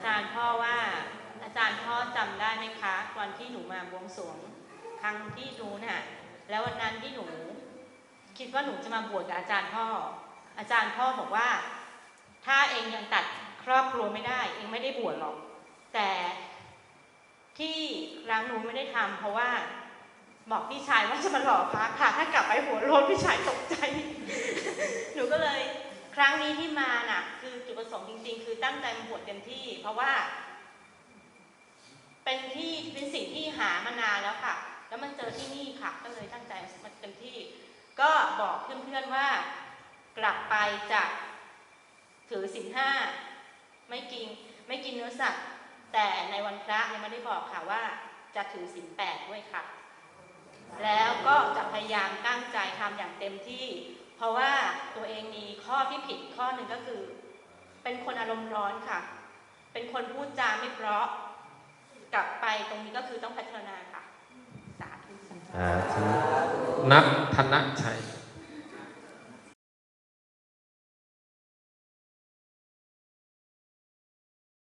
อาจารย์พ่อว่าอาจารย์พ่อจำได้ไหมคะวันที่หนูมาบวงสรวงครั้งที่นู้นน่ะ แล้ววันนั้นที่หนู คิดว่าหนูจะมาบวชกับอาจารย์พ่อ อาจารย์พ่อบอกว่า ถ้าเองยังตัดครอบครัวไม่ได้ เองไม่ได้บวชหรอก แต่ที่รังหนูไม่ได้ทำเพราะว่าบอกพี่ชายว่าจะมาหล่อพระค่ะ ถ้ากลับไปหัวโลนพี่ชายตกใจ รั้งนี้ที่มาน่ะ คือจุดประสงค์จริง ๆ คือตั้งใจมาบวชเต็มที่ เพราะว่า เป็นที่เป็นสิ่งที่หามานานแล้วค่ะ แล้วมันเจอที่นี่ค่ะ ก็เลยตั้งใจมาเต็มที่ ก็บอกเพื่อนๆว่า กลับไปจะถือศีลห้าไม่กินไม่กินเนื้อสัตว์แต่ในวันพระยังไม่ได้บอกค่ะว่าจะถือศีลแปดด้วยค่ะ และายามตั้งใจทำอย่างเต็มที่ เพราะว่าตัวเองมีข้อที่ผิดข้อหนึ่งก็คือ เป็นคนอารมณ์ร้อนค่ะ เป็นคนพูดจาไม่เพราะกลับไปตรงนี้ก็คือต้องพัฒนาค่ะ สาธุสาธุสาธุนัทธนชัย